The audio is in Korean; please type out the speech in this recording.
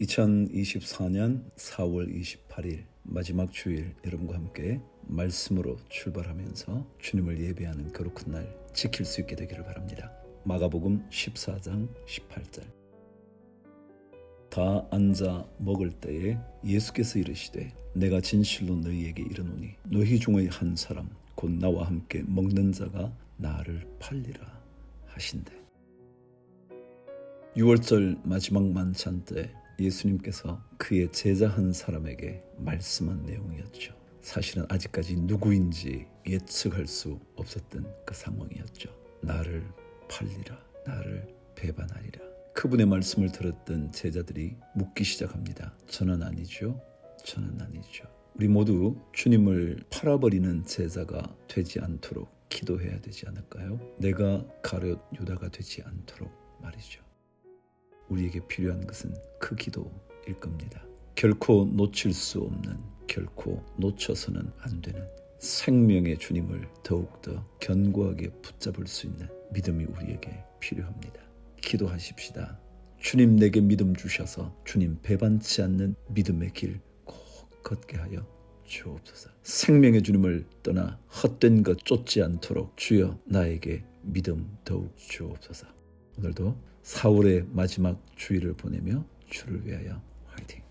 2024년 4월 28일 마지막 주일 여러분과 함께 말씀으로 출발하면서 주님을 예배하는 거룩한 날 지킬 수 있게 되기를 바랍니다. 마가복음 14장 18절 다 앉아 먹을 때에 예수께서 이르시되 내가 진실로 너희에게 이르노니 너희 중의 한 사람 곧 나와 함께 먹는 자가 나를 팔리라 하신대 6월절 마지막 만찬 때 예수님께서 그의 제자 한 사람에게 말씀한 내용이었죠. 사실은 아직까지 누구인지 예측할 수 없었던 그 상황이었죠. 나를 팔리라, 나를 배반하리라. 그분의 말씀을 들었던 제자들이 묻기 시작합니다. 저는 아니죠. 저는 아니죠. 우리 모두 주님을 팔아버리는 제자가 되지 않도록 기도해야 되지 않을까요? 내가 가룟 유다가 되지 않도록. 우리에게 필요한 것은 그 기도일 겁니다. 결코 놓칠 수 없는, 결코 놓쳐서는 안 되는 생명의 주님을 더욱더 견고하게 붙잡을 수 있는 믿음이 우리에게 필요합니다. 기도하십시다. 주님 내게 믿음 주셔서 주님 배반치 않는 믿음의 길 꼭 걷게 하여 주옵소서. 생명의 주님을 떠나 헛된 것 쫓지 않도록 주여 나에게 믿음 더욱 주옵소서. 오늘도 4월의 마지막 주일을 보내며 주를 위하여 화이팅.